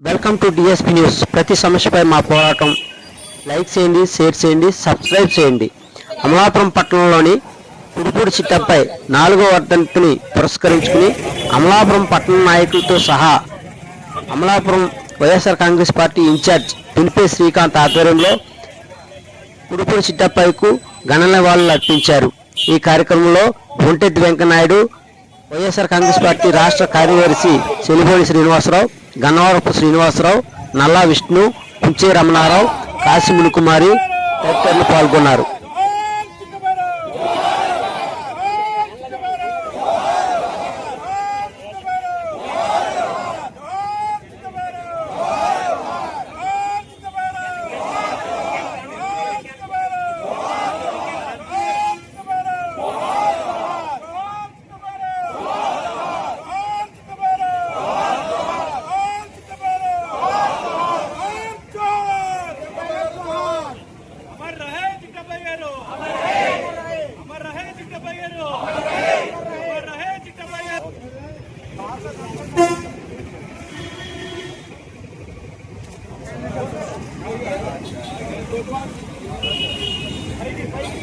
Welcome to DSP news ప్రతి సమస్యపై మా పోరాటం. లైక్ చేయండి షేర్ చేయండి సబ్స్క్రైబ్ చేయండి. అమలాపురం పట్టణంలోని పుడిపూడి చిట్టపై నాలుగో వర్ధంతిని పురస్కరించుకుని అమలాపురం పట్టణ నాయకులతో సహా Amalapuram YSR Congress party incharge Pilipe Srikanth ఆధ్వర్యంలో పుడిపూడి చిట్టపైకు ఘన నివాళులు అర్పించారు. ఈ కార్యక్రమంలో ఒంటెద్ది వెంకనాయుడు వైఎస్ఆర్ కాంగ్రెస్ పార్టీ రాష్ట్ర కార్యదర్శి చెలిబోడి శ్రీనివాసరావు గన్నవరపు శ్రీనివాసరావు నల్లా విష్ణు కుంచే రమణారావు కాశీముని కుమారి తదితరులు పాల్గొన్నారు. పైకి పైకి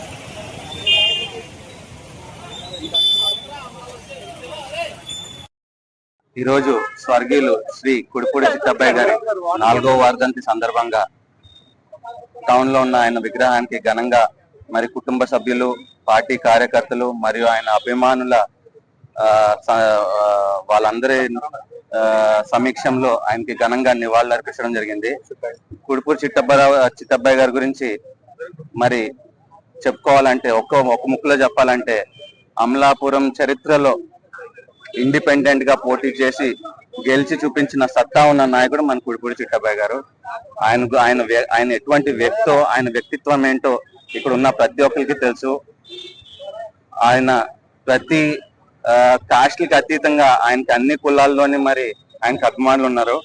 ఈరోజు స్వర్గీయులు శ్రీ కుడిపూడి చిట్టబ్బాయి గారి నాలుగో వర్ధంతి సందర్భంగా టౌన్లో ఉన్న ఆయన విగ్రహానికి ఘనంగా మరి కుటుంబ సభ్యులు పార్టీ కార్యకర్తలు మరియు ఆయన అభిమానుల వాళ్ళందరి సమీక్షంలో ఆయనకి ఘనంగా నివాళులు అర్పించడం జరిగింది. కుడిపూడి చిట్టబ్బారావు చిట్టబ్బాయి గారి గురించి మరి చెప్పుకోవాలంటే ఒక్క ఒక ముక్కులో చెప్పాలంటే అమలాపురం చరిత్రలో ఇండిపెండెంట్గా పోటీ చేసి గెలిచి చూపించిన సత్తా ఉన్న నాయకుడు మన కుడిపూడి చిట్టబాయ్ గారు. ఆయన ఆయన ఆయన ఎటువంటి వ్యక్తో ఆయన వ్యక్తిత్వం ఏంటో ఇక్కడ ఉన్న ప్రతి ఒక్కరికి తెలుసు. ఆయన ప్రతి కాస్ట్లకి అతీతంగా ఆయనకి అన్ని కులాల్లోని మరి ఆయనకి అభిమానులు ఉన్నారు.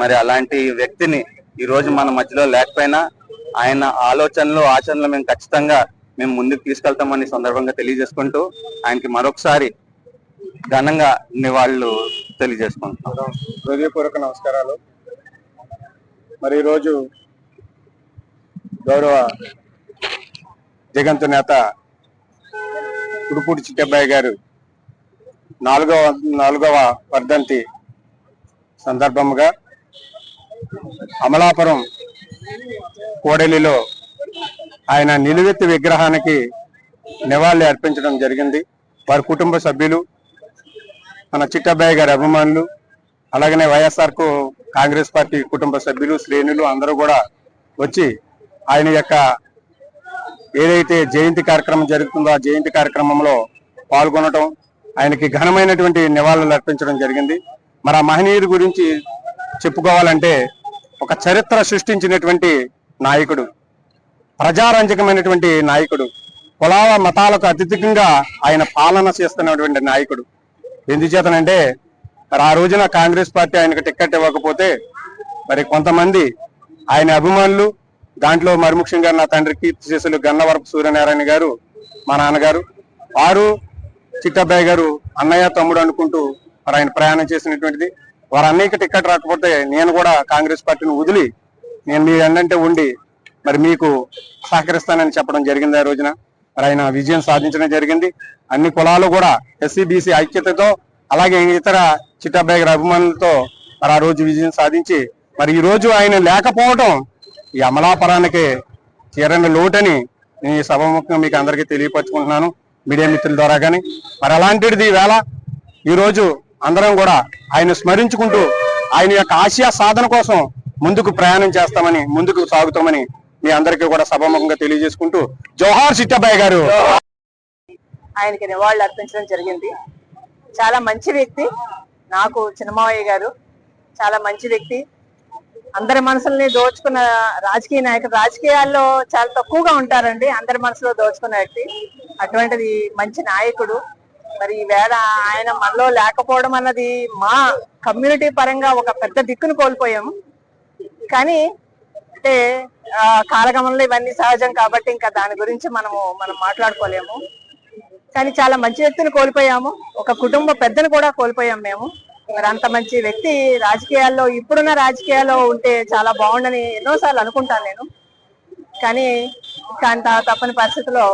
మరి అలాంటి వ్యక్తిని ఈ రోజు మన మధ్యలో లేకపోయినా ఆయన ఆలోచనలు ఆచరణలు మేము ఖచ్చితంగా మేము ముందుకు తీసుకెళ్తామని సందర్భంగా తెలియజేసుకుంటూ ఆయనకి మరొకసారి ఘనంగా నివాళులు తెలియజేసుకుంటున్నాం హృదయపూర్వక నమస్కారాలు. మరి ఈరోజు గౌరవ జగంతు నేత కుడుపూడి చిట్టబ్బాయి గారు నాలుగవ నాలుగవ వర్ధంతి సందర్భముగా అమలాపురం కోడలిలో ఆయన నిలువెత్తు విగ్రహానికి నివాళి అర్పించడం జరిగింది. వారి కుటుంబ సభ్యులు మన చిట్టబ్బాయి గారి అభిమానులు అలాగనే వైఎస్ఆర్కు కాంగ్రెస్ పార్టీ కుటుంబ సభ్యులు శ్రేణులు అందరూ కూడా వచ్చి ఆయన యొక్క ఏదైతే జయంతి కార్యక్రమం జరుగుతుందో ఆ జయంతి కార్యక్రమంలో పాల్గొనడం ఆయనకి ఘనమైనటువంటి నివాళులు అర్పించడం జరిగింది. మరి ఆ మహనీయుడి గురించి చెప్పుకోవాలంటే ఒక చరిత్ర సృష్టించినటువంటి నాయకుడు ప్రజారంజకమైనటువంటి నాయకుడు కులాల మతాలకు అతిథికంగా ఆయన పాలన చేస్తున్నటువంటి నాయకుడు. ఎందుచేతనంటే మరి ఆ రోజున కాంగ్రెస్ పార్టీ ఆయనకు టిక్కెట్ ఇవ్వకపోతే మరి కొంతమంది ఆయన అభిమానులు దాంట్లో మరి ముఖ్యంగా నా తండ్రి కీర్తి శేషులు గన్నవరపు సూర్యనారాయణ గారు మా నాన్నగారు వారు చిట్టబ్బాయి గారు అన్నయ్య తమ్ముడు అనుకుంటూ మరి ఆయన ప్రయాణం చేసినటువంటిది. వారు అన్నయ్యకి టిక్కెట్ రాకపోతే నేను కూడా కాంగ్రెస్ పార్టీని వదిలి నేను మీ ఎండంటే ఉండి మరి మీకు సహకరిస్తానని చెప్పడం జరిగింది ఆ రోజున. మరి ఆయన విజయం సాధించడం జరిగింది. అన్ని కులాలు కూడా ఎస్సీ బీసీ ఐక్యతతో అలాగే ఇతర చిట్టబ్బాయి అభిమానులతో మరి ఆ రోజు విజయం సాధించి మరి ఈ రోజు ఆయన లేకపోవడం ఈ అమలాపరానికి తీరని లోటని నేను ఈ సభముఖంగా మీకు అందరికీ తెలియపరచుకుంటున్నాను మీడియా మిత్రుల ద్వారా కానీ మరి అలాంటిది ఈవేళ ఈ రోజు అందరం కూడా ఆయన స్మరించుకుంటూ ఆయన యొక్క ఆశయ సాధన కోసం ముందుకు ప్రయాణం చేస్తామని ముందుకు సాగుతామని మీ అందరికీ కూడా సభాముఖంగా తెలియజేసుకుంటూ జోహార్ సిట్టబ్బాయి గారు. ఆయనకి నివాళులు అర్పించడం జరిగింది. చాలా మంచి వ్యక్తి. నాకు చిన్నమావయ్య గారు చాలా మంచి వ్యక్తి. అందరి మనసుల్ని దోచుకున్న రాజకీయ నాయకుడు రాజకీయాల్లో చాలా తక్కువగా ఉంటారండి. అందరి మనసులో దోచుకున్న వ్యక్తి. అటువంటిది మంచి నాయకుడు. మరి ఈ వేళ ఆయన మనలో లేకపోవడం అన్నది మా కమ్యూనిటీ పరంగా ఒక పెద్ద దిక్కును కోల్పోయాము. కానీ అంటే కాలగమనంలో ఇవన్నీ సహజం కాబట్టి ఇంకా దాని గురించి మనము మనం మాట్లాడుకోలేము. కానీ చాలా మంచి వ్యక్తిని కోల్పోయాము. ఒక కుటుంబ పెద్దను కూడా కోల్పోయాం మేము. మరి అంత మంచి వ్యక్తి రాజకీయాల్లో ఇప్పుడున్న రాజకీయాల్లో ఉంటే చాలా బాగుండని ఎన్నోసార్లు అనుకుంటాను నేను. కానీ కానీ తప్పని పరిస్థితిలో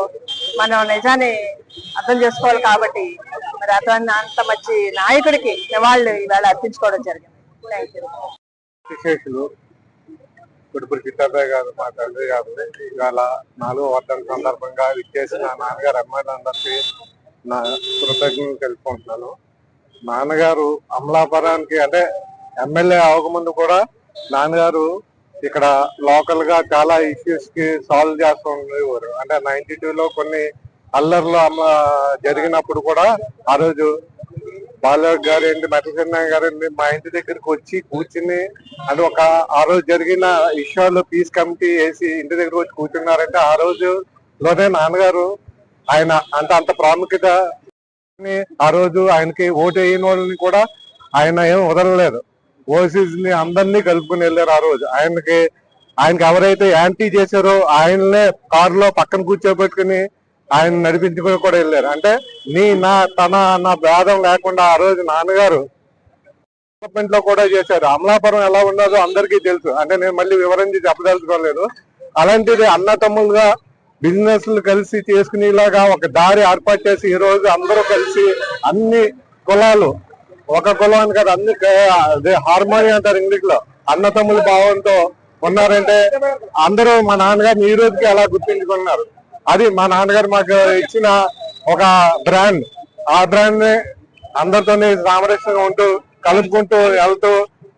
మనం నిజాన్ని అర్థం చేసుకోవాలి కాబట్టి మరి అతను అంత మంచి నాయకుడికి నివాళులు ఈవేళ అర్పించుకోవడం జరిగింది. థ్యాంక్ యూ కుడుపురి చిట్టాబాయ్ గారు మా తండ్రి గారు ఇవాళ నాలుగో వర్ధన సందర్భంగా విచ్చేసిన నాన్నగారు అమ్మాయిలందరికీ నా కృతజ్ఞతలు తెలుపుకుంటున్నాను. నాన్నగారు అమలాపురానికి అంటే ఎమ్మెల్యే అవ్వకముందు కూడా నాన్నగారు ఇక్కడ లోకల్గా చాలా ఇష్యూస్కి సాల్వ్ చేస్తూ ఉండేవారు అంటే నైన్టీ లో కొన్ని అల్లర్లు అమ్మ జరిగినప్పుడు కూడా ఆ రోజు బాలయ్య గారండి ఏంటి మెటల్ గారు ఏంటి మా ఇంటి దగ్గరికి వచ్చి కూర్చుని అని ఒక ఆ రోజు జరిగిన విషయాల్లో పీస్ కమిటీ వేసి ఇంటి దగ్గరకు వచ్చి కూర్చున్నారంటే ఆ రోజులోనే నాన్నగారు ఆయన అంత అంత ప్రాముఖ్యత ఆ రోజు ఆయనకి ఓటు వేయని వాళ్ళని కూడా ఆయన ఏం వదలలేదు. ఓసీస్ని అందరినీ కలుపుకుని వెళ్ళారు ఆ రోజు. ఆయనకి ఆయనకి ఎవరైతే యాంటీ చేశారో ఆయననే కారులో పక్కన కూర్చోబెట్టుకుని ఆయన నడిపించుకుని కూడా వెళ్ళారు. అంటే నీ నా తన నా భేదం లేకుండా ఆ రోజు నాన్నగారు డెవలప్మెంట్లో కూడా చేశారు. అమలాపురం ఎలా ఉన్నదో అందరికీ తెలుసు. అంటే నేను మళ్ళీ వివరించి చెప్పదలుచుకోలేదు. అలాంటిది అన్న తమ్ములుగా బిజినెస్ కలిసి చేసుకునేలాగా ఒక దారి ఏర్పాటు చేసి ఈ రోజు అందరూ కలిసి అన్ని కులాలు ఒక కులం అని కాదు అన్ని అదే హార్మోని అంటారు ఇంగ్లీష్లో అన్న తమ్ముల భావంతో ఉన్నారంటే అందరూ మా నాన్నగారు ఈ రోజుకి అలా గుర్తించుకున్నారు? అది మా నాన్నగారు మాకు ఇచ్చిన ఒక బ్రాండ్ ఆ బ్రాండ్ని అందరితోని సామరస్యంగా ఉంటూ కలుపుకుంటూ వెళ్తూ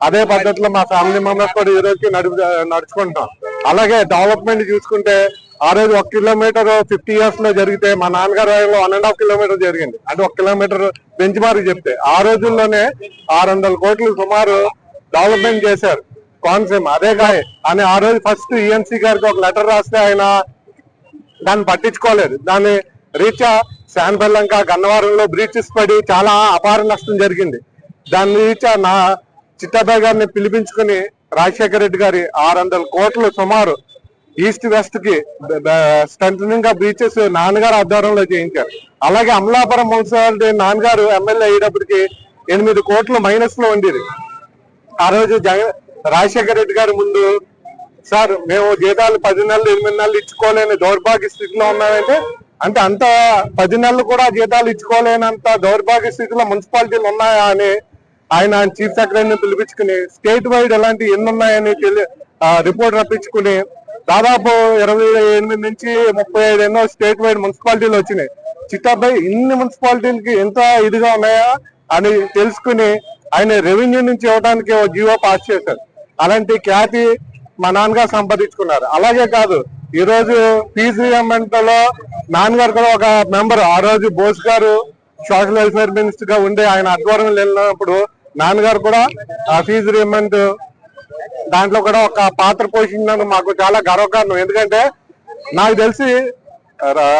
అదే పద్ధతిలో మా ఫ్యామిలీ మెంబర్స్ కూడా ఈ రోజుకి నడుపు నడుచుకుంటాం అలాగే డెవలప్మెంట్ చూసుకుంటే ఆ రోజు ఒక కిలోమీటర్ ఫిఫ్టీ ఇయర్స్లో జరిగితే మా నాన్నగారు వన్ అండ్ హాఫ్ కిలోమీటర్ జరిగింది. అంటే ఒక కిలోమీటర్ బెంచ్ మార్క్ చెప్తే. ఆ రోజుల్లోనే ఆరు వందల కోట్లు సుమారు డెవలప్మెంట్ చేశారు. కోనసీమ. అదే కాయ అని ఆ రోజు ఫస్ట్ ఈఎన్సీ గారికి ఒక లెటర్ రాస్తే ఆయన దాన్ని పట్టించుకోలేదు. దాన్ని రీచా శాన్బెల్లంక గన్నవరంలో బ్రీచెస్ పడి చాలా అపార నష్టం జరిగింది. దాని రీచా నా చిట్టాబాయ్ గారిని పిలిపించుకుని రాజశేఖర రెడ్డి గారి ఆరు వందల కోట్లు సుమారు ఈస్ట్ వెస్ట్కి స్ట్రెంగ్గా బ్రీచెస్ నాన్నగారు ఆధ్వర్యంలో చేయించారు. అలాగే అమలాపురం మున్సిపాలిటీ నాన్నగారు ఎమ్మెల్యే అయ్యేటప్పటికి ఎనిమిది కోట్లు మైనస్లో ఉండేది. ఆ రోజు జగన్ రాజశేఖర రెడ్డి గారి ముందు సార్ మేము జీతాలు పది నెలలు ఎనిమిది నెలలు ఇచ్చుకోలేని దౌర్భాగ్య స్థితిలో ఉన్నామంటే అంటే అంత పది నెలలు కూడా జీతాలు ఇచ్చుకోలేనంత దౌర్భాగ్య స్థితిలో మున్సిపాలిటీలు ఉన్నాయా అని ఆయన చీఫ్ సెక్రటరీని పిలిపించుకుని స్టేట్ వైడ్ ఎలాంటి ఎన్ని ఉన్నాయని తెలి రిపోర్ట్ రప్పించుకుని దాదాపు ఇరవై ఎనిమిది నుంచి ముప్పై ఐదు ఎన్నో స్టేట్ వైడ్ మున్సిపాలిటీలు వచ్చినాయి. చిట్టాపై ఇన్ని మున్సిపాలిటీలకి ఎంత ఇదిగా ఉన్నాయా అని తెలుసుకుని ఆయన రెవెన్యూ నుంచి ఇవ్వడానికి ఓ జీవో పాస్ చేశారు. అలాంటి ఖ్యాతి మా నాన్నగారు సంపాదించుకున్నారు. అలాగే కాదు ఈ రోజు ఫీజు లో నాన్నగారు కూడా ఒక మెంబర్. ఆ రోజు బోస్ గారు సోషల్ వెల్ఫేర్ మినిస్టర్గా ఉండే ఆయన ఆధ్వర్యంలో వెళ్ళినప్పుడు నాన్నగారు కూడా ఆ ఫీజు రియంబర్మెంట్ దాంట్లో కూడా ఒక పాత్ర పోషించినందుకు మాకు చాలా గర్వకారణం. ఎందుకంటే నాకు తెలిసి రా-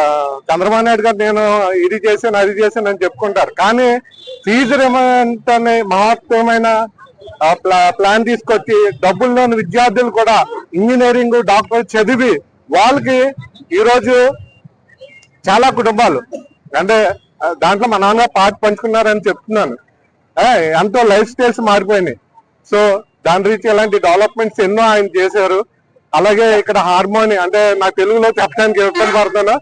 చంద్రబాబు నాయుడు గారు నేను ఇది చేశాను అది చేశాను అని చెప్పుకుంటారు. కానీ ఫీజు రిమెంట్ అనే మహత్వమైన ప్లాన్ తీసుకొచ్చి డబ్బుల్లోని విద్యార్థులు కూడా ఇంజనీరింగ్ డాక్టర్ చదివి వాళ్ళకి ఈ రోజు చాలా కుటుంబాలు. అంటే దాంట్లో మా నాన్న పాట పంచుకున్నారని చెప్తున్నాను. ఎంతో లైఫ్ స్టైల్స్ మారిపోయినాయి. సో దాని రీతి ఇలాంటి డెవలప్మెంట్స్ ఎన్నో ఆయన చేశారు. అలాగే ఇక్కడ హార్మోని అంటే నా తెలుగులో చెప్పడానికి ఇబ్బంది పడుతున్నా.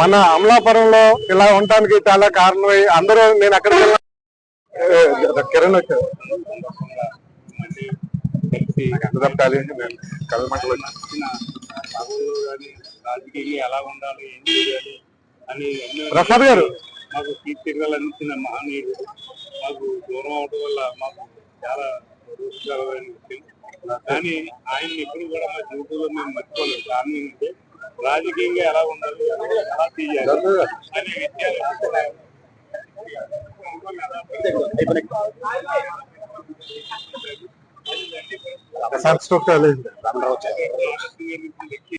మన అమలాపురంలో ఇలా ఉండటానికి చాలా కారణమై అందరూ నేను ఎక్కడికి కిరణ్ వచ్చారు. అందరినీ కలిసి కలమంటలు వచ్చి కానీ రాజకీయంగా ఎలా ఉండాలి ఏం చేయాలి అని ప్రసాద్ గారు. మాకు కీర్తికలు అందించిన మహనీయుడు మాకు దూరం అవడం వల్ల మాకు చాలా రుచికరమైన విషయం కానీ ఆయన ఎప్పుడు కూడా మా జీవితంలో మేము మర్చిపోలేదు. కారణం ఏంటంటే రాజకీయంగా ఎలా ఉండాలి ఎలా తీయాలి అనే విషయాలు కూడా ప్రసాద్ స్టోక్ కాలేజ్ రామరావు